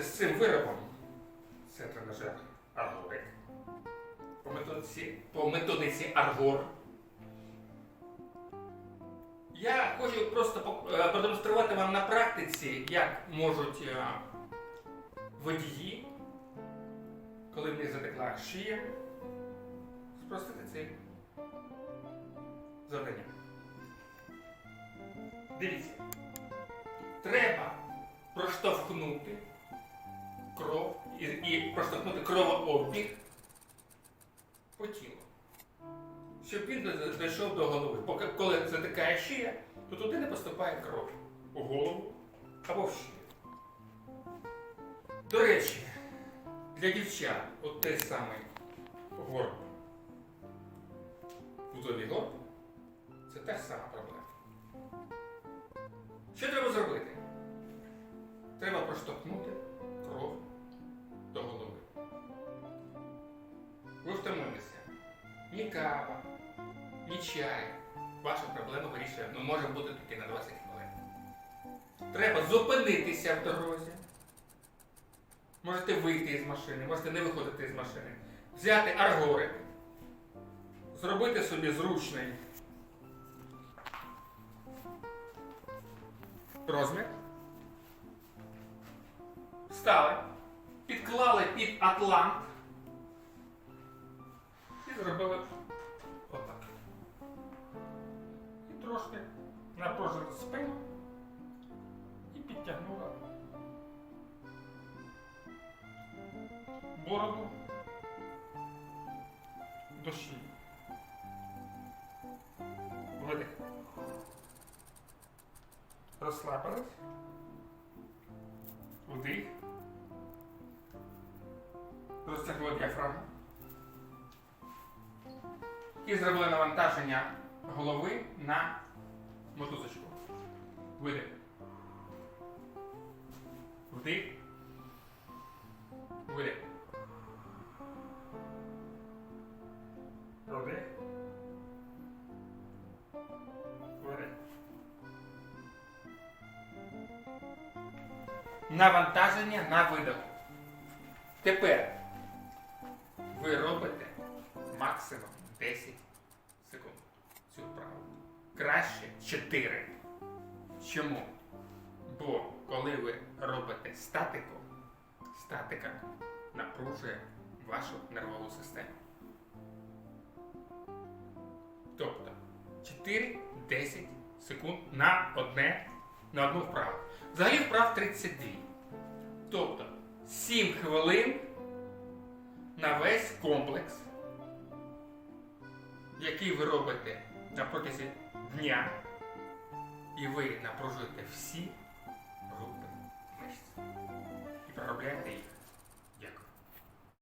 ознайомився з цим виробом. Це тренажер Аргорик. По методиці, по методиці Аргор. Я хочу просто е, продемонструвати вам на практиці, як можуть е, водії, коли в них затекла шия, спростити це завдання. Дивіться. Треба проштовхнути кров і, і проштовхнути кровообіг по тілу. Щоб він дійшов до голови. Поки коли затикає шия, то туди не поступає кров у голову або в шию. До речі, для дівчат от той самий горб, пузовий горб, це та сама проблема. Що треба зробити? Треба проштовхнути Ні кава, ні чай. Ваша проблема вирішує, ну може бути тільки на 20 хвилин. Треба зупинитися в дорозі. Можете вийти із машини, можете не виходити з машини. Взяти аргорик, зробити собі зручний розмір. Встали, підклали під атлант і зробили трошки напружили спину і підтягнули бороду до шиї. Видих. Розслабились. Вдих. Розтягнули діафрагму. І зробили навантаження голови на мотузочку. Видих. Вдих. Видих. Вдих. Видих. Навантаження на видоху. Тепер ви робите максимум 10 секунд цю вправу. Краще 4. Чому? Бо коли ви робите статику, статика напружує вашу нервову систему. Тобто 4-10 секунд на одне на одну вправу. Взагалі вправ 32. Тобто 7 хвилин на весь комплекс, який ви робите на протязі дня, і ви напружуєте всі групи мишць і проробляєте їх.